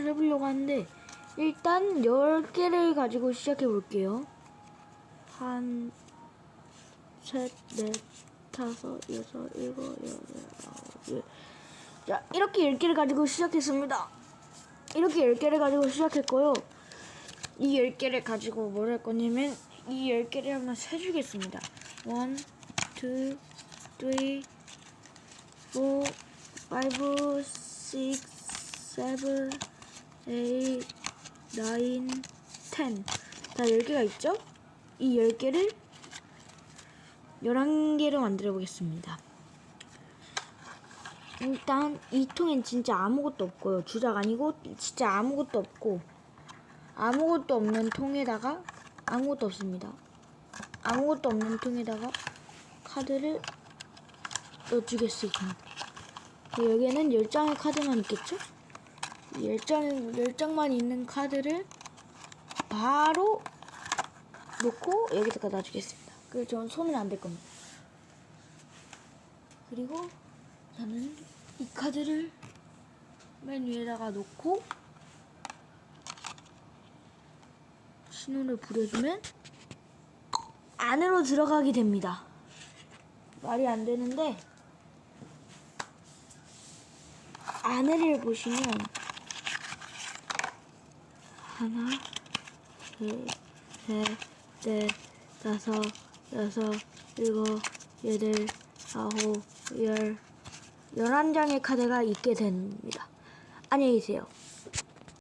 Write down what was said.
게임을 해보려고 하는데 일단 10개를 가지고 시작해 볼게요. 한, 셋, 넷, 다섯, 여섯, 일곱, 여덟, 아홉, 열. 자, 이렇게 10개를 가지고 시작했습니다. 이렇게 10개를 가지고 시작했고요. 이 10개를 가지고 뭘 할 거냐면 이 10개를 한번 세주겠습니다. 1, 2, 3, 4, 5, 6, 7, 8, 9, 10. 자, 10개가 있죠? 이 10개를 11개로 만들어 보겠습니다. 일단 이 통엔 진짜 아무것도 없고요. 주작 아니고 진짜 아무것도 없고 아무것도 없는 통에다가 아무것도 없습니다. 아무것도 없는 통에다가 카드를 넣어주겠습니다. 여기에는 10장의 카드만 있겠죠? 10장, 10장만 있는 카드를 바로 놓고 여기다가 놔주겠습니다. 그리고 저는 손은 안댈 겁니다. 그리고 저는 이 카드를 맨 위에다가 놓고 신호를 부려주면 안으로 들어가게 됩니다. 말이 안 되는데 안을 보시면 하나, 둘, 셋, 넷, 다섯, 여섯, 일곱, 여덟, 아홉, 열, 열한 장의 카드가 있게 됩니다. 안녕히 계세요.